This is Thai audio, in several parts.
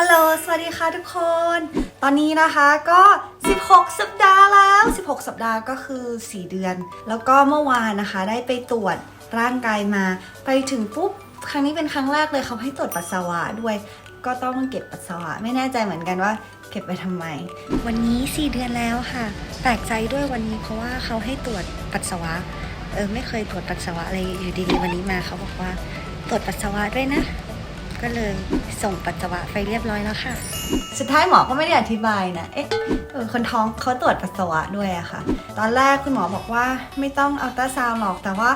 ฮัลโหล สวัสดีค่ะทุกคน ตอนนี้นะคะก็ 16 สัปดาห์แล้ว 16 สัปดาห์ก็คือ 4 เดือน แล้วก็เมื่อวานนะคะได้ไปตรวจร่างกายมา ไปถึงปุ๊บ ครั้งนี้เป็นครั้งแรกเลยเขาให้ตรวจปัสสาวะด้วย ก็ต้องเก็บปัสสาวะ ไม่แน่ใจเหมือนกันว่าเก็บไปทำไม วันนี้ 4 เดือนแล้วค่ะ แปลกใจด้วยวันนี้เพราะว่าเขาให้ตรวจปัสสาวะ เออไม่เคยตรวจปัสสาวะอะไรอยู่ดีๆวันนี้มาเขาบอกว่า ตรวจปัสสาวะด้วยนะ ก็เลยส่งปัสสาวะไปเรียบร้อยแล้วค่ะ สุดท้ายหมอก็ไม่ได้อธิบายนะ เอ๊ะเออคนท้องเขาตรวจปัสสาวะด้วยอะค่ะ ตอนแรกคุณหมอบอกว่าไม่ต้องอัลตราซาวน์หรอกแต่ว่า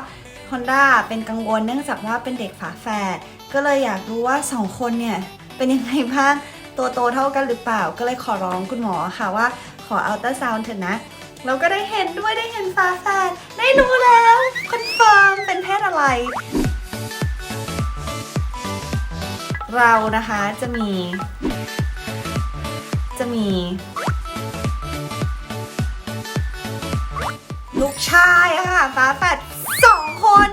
ฮอนด้าเป็นกังวลเนื่องจากว่าเป็นเด็กฝาแฝดก็เลยอยากรู้ว่าสองคนเนี่ยเป็นยังไงบ้างตัวโตเท่ากันหรือเปล่า ก็เลยขอร้องคุณหมอค่ะว่า ขออัลตราซาวน์เถอะนะเราก็ได้เห็นด้วยได้เห็นฝาแฝดได้รู้แล้วคอนเฟิร์มเป็นเพศอะไร เรานะคะจะมี จะมี ลูกชายอะค่ะฝาแฝดสองคน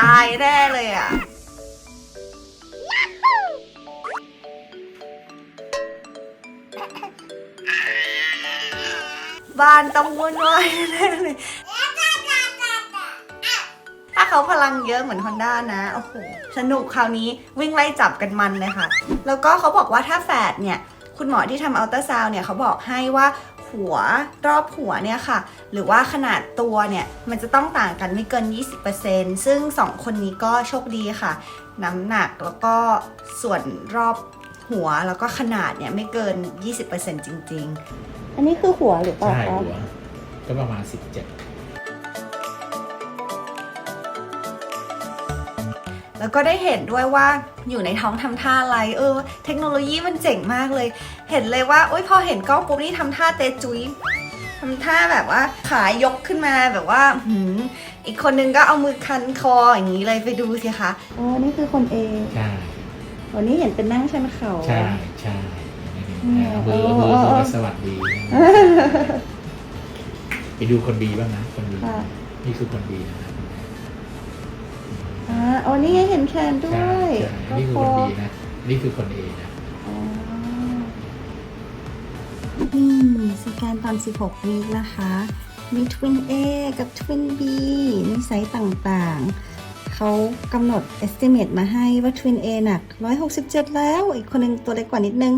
ตายแน่เลยอะบ้านต้องวุ่นวายแน่เลยาเขาพลังเยอะเหมือนฮอนด้านะ โอ้โห สนุกคราวนี้วิ่งไล่จับกันมันเลยค่ะ แล้วก็เขาบอกว่าถ้าแฝดเนี่ย คุณหมอที่ทำอัลตราซาวน์เนี่ยเขาบอกให้ว่าหัวรอบหัวเนี่ยค่ะ หรือว่าขนาดตัวเนี่ย มันจะต้องต่างกันไม่เกิน 20%ซึ่ง 2 คนนี้ก็โชคดีค่ะ น้ำหนักแล้วก็ส่วนรอบหัวแล้วก็ขนาดเนี่ยไม่เกิน 20%จริง ๆ อันนี้คือหัวหรือเปล่าใช่คะหัว ก็ประมาณ17 แล้วก็ได้เห็นด้วยว่าอยู่ในท้องทำท่าอะไร เออ เทคโนโลยีมันเจ๋งมากเลย เห็นเลยว่าโอ๊ยพอเห็นกล้องปุ๊บนี่ทำท่าเตะจุ้ยทำท่าแบบว่าขายกขึ้นมาแบบว่าหืมอีกคนนึงก็เอามือคันคออย่างนี้เลยไปดูสิคะอ๋อนี่คือคนเอใช่วันนี้เห็นเป็นนั่งชันเขา ใช่ใช่อืมเอามือเอามือโอ้โอ้เอามือสวัสดี ไปดูคนดีบ้างนะคนดีค่ะนี่คือคนดีนะ ครับอ่าอ๋อนี่ไงเห็นแขนด้วใช่ยใช่นี่คือคนดีนะ นี่คือคนเอนะนี่สแกนตอน 16 วีคนะคะ มี Twin A กับ Twin B นิสัยต่างๆ เขากำหนด estimate มาให้ว่า Twin A หนัก 167 แล้ว อีกคนหนึ่งตัวเล็กกว่านิดนึง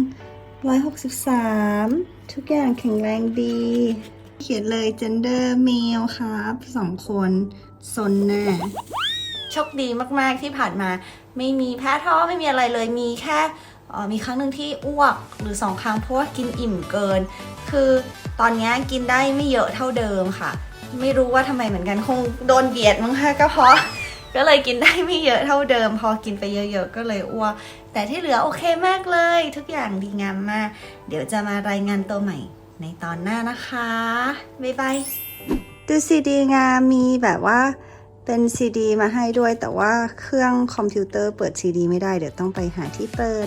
163 ทุกอย่างแข็งแรงดี เขียนเลย gender male ครับสองคนซนแน่ โชคดีมากๆที่ผ่านมา ไม่มีแพ้ท้อไม่มีอะไรเลยมีแค่ออมีครั้งหนึ่งที่อ้วกหรือสองครั้งเพราะว่ากินอิ่มเกิน คือตอนนี้กินได้ไม่เยอะเท่าเดิมค่ะ ไม่รู้ว่าทำไมเหมือนกันคงโดนเบียดมั้งคะก็เพราะก็เลยกินได้ไม่เยอะเท่าเดิม พอกินไปเยอะๆก็เลยอ้วกแต่ที่เหลือโอเคมากเลย ทุกอย่างดีงามมาก เดี๋ยวจะมารายงานตัวใหม่ในตอนหน้านะคะ บ๊ายบายดูซีดีงามมีแบบว่า เป็นซีดีมาให้ด้วยแต่ว่าเครื่องคอมพิวเตอร์เปิดซีดีไม่ได้เดี๋ยวต้องไปหาที่เปิด